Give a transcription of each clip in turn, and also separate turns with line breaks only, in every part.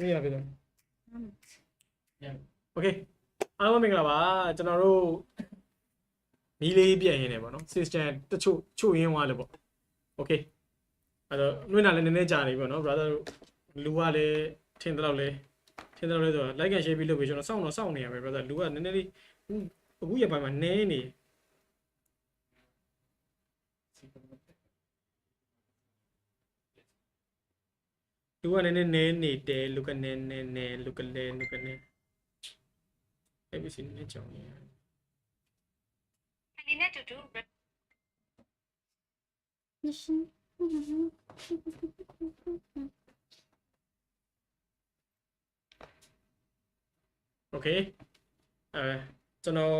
နေရပြီတော့โอเคအားလုံးမင်္ဂလာပါကျွန်တော်တို့မီးလေးပြန်ရင်းနေပေါ့နော် system တချို့ချို့ရင်းသွားလို့ပေါ့โอเคအဲ့တော့နှွေးနာလည်းနည်းနည်းကြာနေပြီပေါ့နော် brother တို့လူကလည်းထင်တယ်လို့လေထင်တယ်လို့လေဆိုတော့ like and share ပြီးလုပ်ပြီးကျွန်တော်စောင့်တော့စောင့်နေရမယ် brother လူကနည်းနည်းလေးအခုအခုရပိုင်းမှာနည်းနေ လူကနည်းနည်းနည်းနေတယ်လူကနည်းနည်းနည်းလူကလည်းလူကနည်းအဲ့ဒီစီနည်းကြောင်နေရ
အနေနဲ့တူတူ
โอเคအဲကျွန်တော်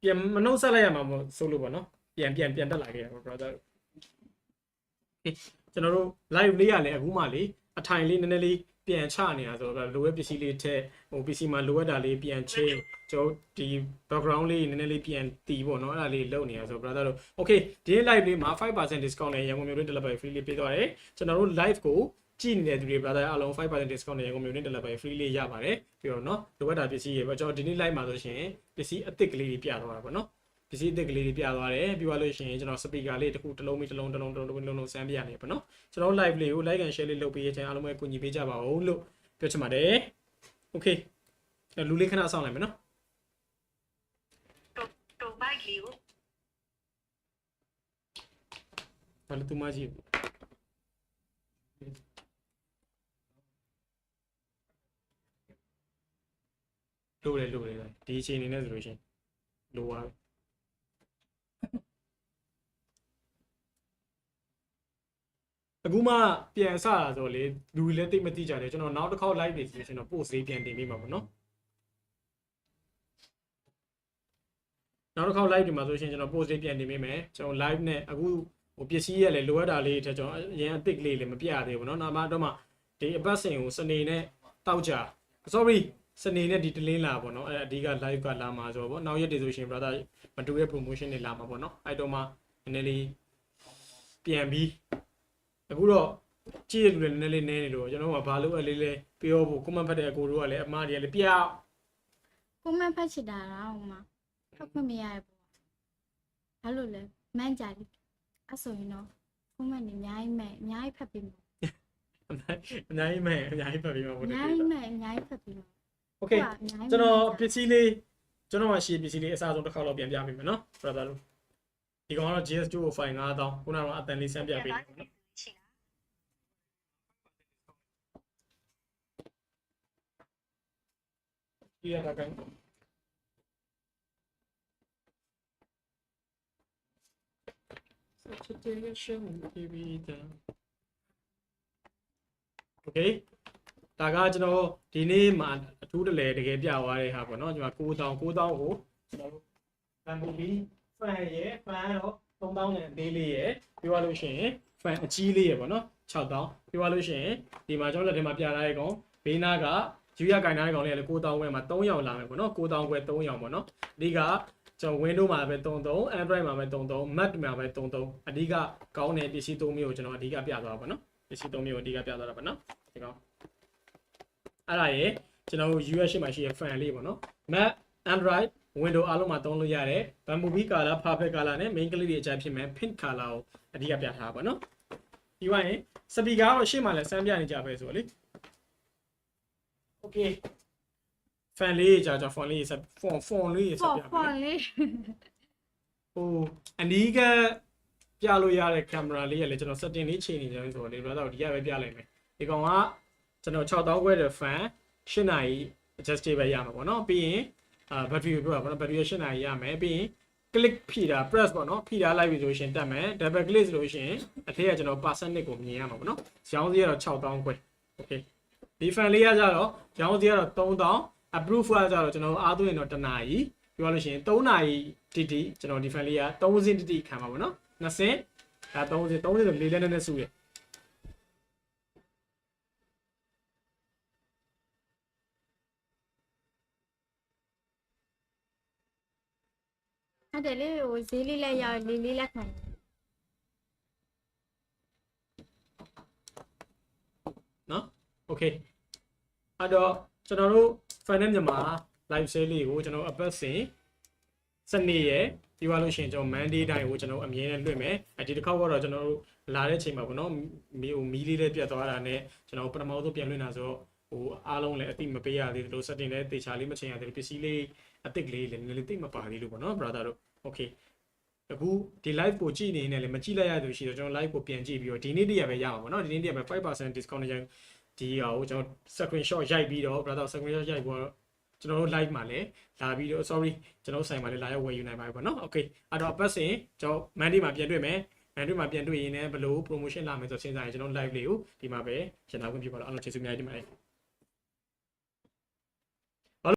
ပြန်မနှုတ်ဆက်လိုက်ရမှာမဟုတ်ဆိုလို့ပေါ့နော်ပြန်ပြန်ပြန်တက်လာခဲ့ရပါ brother โอเคကျွန်တော်တို့ live လေးရလဲအခုမှလေ အထိုင်လေးနည်းနည်းလေးပြန်ချနေတာဆိုတော့လိုအပ်ပစ္စည်းလေးထက်ဟို PC မှာလိုအပ်တာလေးပြန်ချင်းကျွန်တော်ဒီ background လေးနည်းနည်းလေးပြန်တီးပေါ့နော်အဲ့ဒါလေးလုပ်နေတာဆိုတော့ brother တို့ okay ဒီနေ့ live လေးမှာ5% discount နဲ့ရန်ကုန်မြို့တွင်း delivery free လေးပေးသွားတယ်ကျွန်တော်တို့ live ကိုကြည့်နေတဲ့သူတွေ brother အားလုံး5% discount နဲ့ရန်ကုန်မြို့တွင်း delivery free လေးရပါတယ်ပြီးတော့နော်လိုအပ်တာပစ္စည်းတွေပေါ့ကျွန်တော်ဒီနေ့ live မှာဆိုရှင်ပစ္စည်းအသစ်ကလေးတွေပြသွားတာပေါ့နော် ပစ္စည်းအသစ်ကလေးတွေပြသွားတယ်ပြီးသွားလို့ရှိရင်ကျွန်တော် speaker လေးတစ်ခုတစ်လုံးပြီးတစ်လုံးတစ်လုံးတစ်လုံးတစ်လုံးတစ်လုံးဆန်းပြနေပေါ့နော်ကျွန်တော် live လေးကို like and share လေးလုပ်ပေးရခြင်းအားလုံးပဲကူညီပေးကြပါဦးလို့ပြောချင်ပါတယ် okay လူလေးခဏဆောင်းလိုက်မယ်နော်
တူတူဘိုက်လေးကို
ဘာလို့သူမကြီးလိုတယ်လိုတယ်ဒီအချိန်နေနဲ့ဆိုလို့ရှိရင်လိုပါ အခုမှပြန်ဆတာဆိုလေလူတွေလည်းတိတ်မသိကြတယ်ကျွန်တော်နောက်တစ်ခေါက် live နေဆိုရင်တော့ post လေးပြန်တင်ပေးမှာပေါ့နော်နောက်တစ်ခေါက် live ဒီမှာဆိုရှင်ကျွန်တော် post လေးပြန်တင်ပေးမယ်ကျွန်တော် live နဲ့အခုဟိုပစ္စည်းရလဲလိုအပ်တာလေးထက်ကျွန်တော်အရင်အသစ်ကလေးလည်းမပြရသေးဘူးเนาะနောက်မှတော့မှဒီအပတ်စဉ်ကိုစနေနဲ့တောက်ကြ sorry စနေနဲ့ဒီတလင်းလာပေါ့เนาะအဲအဓိက live ကလာမှာဆိုတော့ပေါ့နောက်ရက်တွေဆိုရှင် brother မတူရဲ့ promotion တွေလာမှာပေါ့เนาะအဲ့တော့မှနည်းနည်းလေးပြန်ပြီး အခုတော့ကြည့်ရလူလည်းနည်းနည်းလေးနည်းနေလို့ကျွန်တော်ကဘာလို့အလေးလေးပြောဖို့ comment ဖတ်တဲ့အကိုတို့ကလည်းအမားတွေကလည်းပြအောင်
ကိုမဖတ်ချစ်တာတော့ဟိုမှာဖတ်ခွင့်မရဘူးဘာလို့လဲမန်းကြလိအဲ့ဆိုရင်တော့ကိုမနေအများကြီးမဲ့အများကြီးဖတ်ပြီးမှာ
အများအများကြီးမဲ့အများကြီးဖတ်ပြီးမှာ
အ
ပေါ့
များကြီးမဲ့အများကြီးဖတ်ပြီးမှာ
โอเคကျွန်တော်ပစ္စည်းလေးကျွန်တော်မှရှေ့ပစ္စည်းလေးအစားဆုံးတစ်ခါတော့ပြန်ပြပေးမယ်နော် brother တို့ဒီကောင်ကတော့ GS2 file 9000ခုနကတော့အတန်လေးစမ်းပြပေးတယ်နော် Iya, kakak. Okay ဒါကကျွန်တော်ဒီနေ့မှာအထူးတလဲတကယ်ပြသွားတဲ့ဟာပေါ့နော်ကျွန်တော်9000 9000ကိုကျွန်တော်ဖန်ပူပြီးဖန်ရဲ့ဖန်တော့3000နဲ့သေးလေးရဲ့ပြောရလို့ရှိရင်ဖန်အကြီးလေးရဲ့ပေါ့နော်6000ပြောရလို့ရှိရင်ဒီမှာကျွန်တော်လက်ထဲမှာပြထားတဲ့ကောင်ဘေးနားက ယူရကင်ထားတဲ့ကောင်လေးကလည်း9000ဝဲမှာ3ရောင်လာမယ်ပေါ့နော်9000ခွဲ3ရောင်ပေါ့နော်အဓိကကျွန်တော် Windows မှာပဲ33 Android မှာပဲ33 Mac မှာပဲ33အဓိကကောင်းတဲ့ပစ္စည်း3မျိုးကိုကျွန်တော်အဓိကပြသွားပါပေါ့နော်ပစ္စည်း3မျိုးကိုအဓိကပြသွားတာပေါ့နော်ဒီကောင်အဲ့ဒါရေကျွန်တော်တို့ US ရှိမှရှိရ fan လေးပေါ့နော် Mac Android Windows အားလုံးမှာသုံးလို့ရတယ်။ Bumblebee color, perfect color နဲ့ main ကလေးတွေအကြိုက်ဖြစ်မယ် pink color ကိုအဓိကပြထားပါတော့။ဒီဝိုင်းစပီကာကတော့ရှေ့မှာလည်းစမ်းပြနေကြပဲဆိုတော့လေ။ Okay ။ fan လေးကြာကြာ phone လေးစ phone phone လေးစ
ဖော်
ပြ
ဖော်
မယ်
လေး။
ဟိုအနီးကပြလို့ရတဲ့ camera လေးရလေကျွန်တော် setting လေးချိန်နေကြဆိုတော့လေ brother ဒီရပဲပြလိုက်မယ်။ဒီကောင်ကကျွန်တော်6000ခွဲတဲ့ fan 8နာရီ adjustable ရမှာပေါ့နော်။ပြီးရင်အာ battery ကိုပြောတာပေါ့နော် battery 8နာရီရမယ်ပြီးရင် click ဖိတာ press ပေါ့နော်ဖိတာလိုက်ပြီဆိုလို့ရှရင်တက်မယ် double click ဆိုလို့ရှရင်အထက်ကကျွန်တော် percentage ကိုမြင်ရမှာပေါ့နော်ရောင်းစည်းကတော့6000ခွဲ okay ဒီ fan လေးကကြတော့ရောင်းစည်းကတော့3000 approve ကကြတော့ကျွန်တော်အားသွင်းတော့တနာရီပြောလို့ရှရင်3နာရီတိတိကျွန်တော်ဒီ fan လေးက3စင်းတိတိခံပါပေါ့နော်2စင်းဒါ3စင်း3စင်းဆိုလေးလက်နဲ့နဲ့စုရ
ဟုတ်တယ်လေဟိုဈေးလေးလက်ရောက်လေးလေးလက်ခံ
နော် okay အဲ့တော့ကျွန်တော်တို့ final မြန်မာ live sale လေးကိုကျွန်တော်အပတ်စဉ်စနေရယ်ပြီးသွားလို့ရှိရင်ကျွန်တော် Monday တိုင်းကိုကျွန်တော်အမြင်နဲ့လွှင့်မယ်အဲဒီတစ်ခေါက်ကတော့ကျွန်တော်တို့လာတဲ့ချိန်မှာပေါ့နော်မီဟိုမီလေးလေးပြတ်သွားတာနဲ့ကျွန်တော်ပထမဆုံးပြန်လွှင့်တာဆိုတော့ဟိုအားလုံးလည်းအတိမပေးရသေးဘူးလို့ setting လည်းတေချာလေးမချိန်ရသေးဘူးပစ္စည်းလေးအသစ်ကလေးလည်းနည်းနည်းလေးတိတ်မပါသေးလို့ပေါ့နော် brother တို့ okay အခုဒီ live ကိုကြည့်နေနေလည်းမကြည့်လိုက်ရသူရှိတော့ကျွန်တော် live ကိုပြန်ကြည့်ပြီးတော့ဒီနေ့တည်းရပဲရမှာပေါ့နော်ဒီနေ့တည်းရပဲ5% discount နဲ့ ဒီဟာကိုကျွန်တော် screenshot ရိုက်ပြီးတော့ brother screenshot ရိုက်ပြီးတော့ကျွန်တော်တို့ live မှာလည်းလာပြီးတော့ sorry ကျွန်တော်ဆိုင်မှာလည်းလာရောက်ဝယ်ယူနိုင်ပါပြီပေါ့နော် okay အဲ့တော့အပတ်စဉ်ကျွန်တော် Monday မှာပြန်တွေ့မယ် Monday မှာပြန်တွေ့ရင်လည်းဘယ်လို promotion လာမယ်ဆိုစဉ်းစားရင်ကျွန်တော် live လေးကိုဒီမှာပဲရှင်းတာခွင့်ပြုပါတော့အားလုံးကျေးဇူးအများကြီးတင်ပါတယ်